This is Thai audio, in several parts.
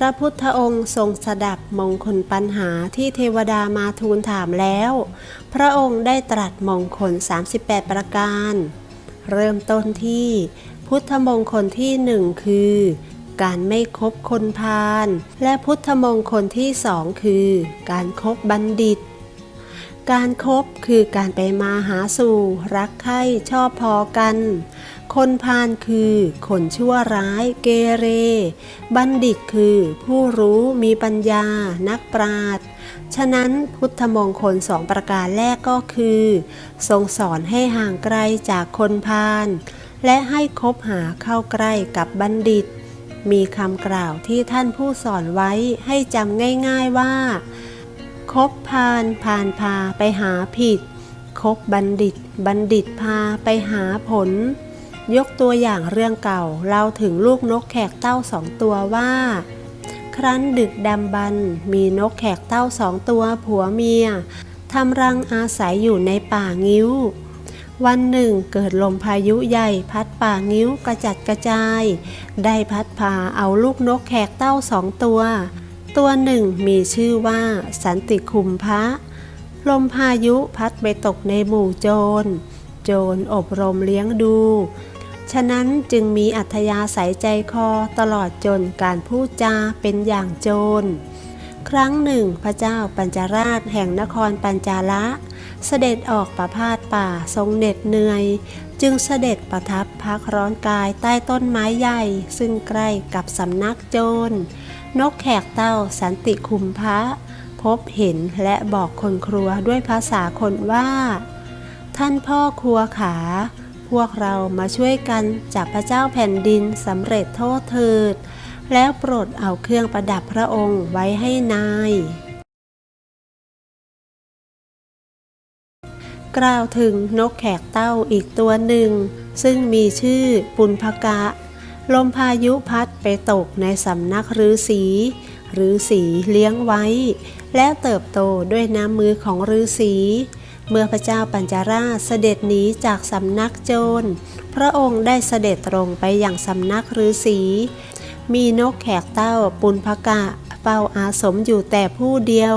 พระพุทธองค์ทรงสดับมงคลปัญหาที่เทวดามาทูลถามแล้ว พระองค์ได้ตรัสมงคล 38 ประการ เริ่มต้นที่ พุทธมงคลที่หนึ่งคือ การไม่คบคนพาลและพุทธมงคลที่สองคือ การคบบัณฑิต การคบคือการไปมาหาสู่ รักใคร่ชอบพอกัน คนพาลคือคนชั่วร้ายเกเร บัณฑิตคือ ผู้รู้มีปัญญา นักปราชญ์ฉะนั้นพุทธมงคลสองประการแรกก็คือ ทรงสอนให้ห่างไกลจากคนพาลและให้คบหาเข้าใกล้กับบัณฑิต มีคำกล่าวที่ท่านผู้สอนไว้ให้จำง่าย ๆว่า คบพาลพาลพาไปหาผิด คบบัณฑิต บัณฑิตพาไปหาผล ยกตัวอย่างเรื่องเก่าเล่าถึงลูกนกแขกเต้าสองตัวว่า ครั้นดึกดำบรรมีนกแขกเต้าสองตัวผัวเมียทำรังอาศัยอยู่ในป่างิ้ว วันหนึ่งเกิดลมพายุใหญ่พัดป่างิ้วกระจัดกระจาย ได้พัดพาเอาลูกนกแขกเต้าสองตัว ตัวหนึ่งมีชื่อว่าสันติคุมพระ ลมพายุพัดไปตกในหมู่โจร โจรอบรมเลี้ยงดู ฉะนั้นจึงมีอัธยาศัยใจคอตลอดจนการพูดจาเป็นอย่างโจร ครั้งหนึ่งพระเจ้าปัญจราชแห่งนครปัญจาละเสด็จออกประพาสป่าทรงเหน็ดเหนื่อย จึงเสด็จประทับพักร้อนกายใต้ต้นไม้ใหญ่ ซึ่งใกล้กับสำนักโจร นกแขกเต้าสันติคุมพระพบเห็นและบอกคนครัวด้วยภาษาคนว่า ท่านพ่อครัวขา พวกเรามาช่วยกันจับพระเจ้าแผ่นดินสำเร็จโทษเถิด แล้วโปรดเอาเครื่องประดับพระองค์ไว้ให้นาย กล่าวถึงนกแขกเต้าอีกตัวหนึ่ง ซึ่งมีชื่อปุณพกะ ลมพายุพัดไปตกในสำนักฤาษีฤาษีเลี้ยงไว้ แล้วเติบโตด้วยน้ำมือของฤาษีเมื่อพระเจ้าปัญจาราเสด็จหนีจากสำนักโจร พระองค์ได้เสด็จตรงไปอยังสำนักฤาษีมีนกแขกเต้าปุณพกะเฝ้าอาสมอยู่แต่ผู้เดียว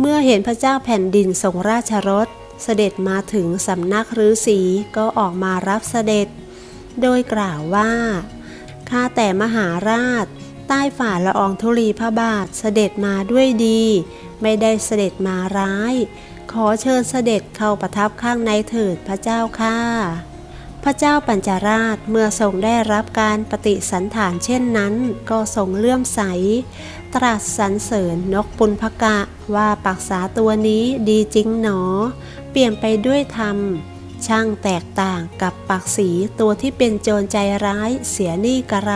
เมื่อเห็นพระเจ้าแผ่นดินทรงราชรถ เสด็จมาถึงสำนักฤาษีก็ออกมารับเสด็จ โดยกล่าวว่า ข้าแต่มหาราช ใต้ฝ่าละอองธุลีพระบาทเสด็จมาด้วยดี ไม่ได้เสด็จมาร้าย ขอเชิญเสด็จเข้าประทับข้างในเถิดพระเจ้าข้าพระเจ้าปัญจาราชเมื่อทรงได้รับการปฏิสันฐานเช่นนั้น ก็ทรงเลื่อมใส ตรัสสรรเสริญนกปุณพกะว่าปักษาตัวนี้ดีจริงหนอ เปลี่ยนไปด้วยธรรม ช่างแตกต่างกับปักสีตัวที่เป็นโจรใจร้ายเสียหนี้กระไร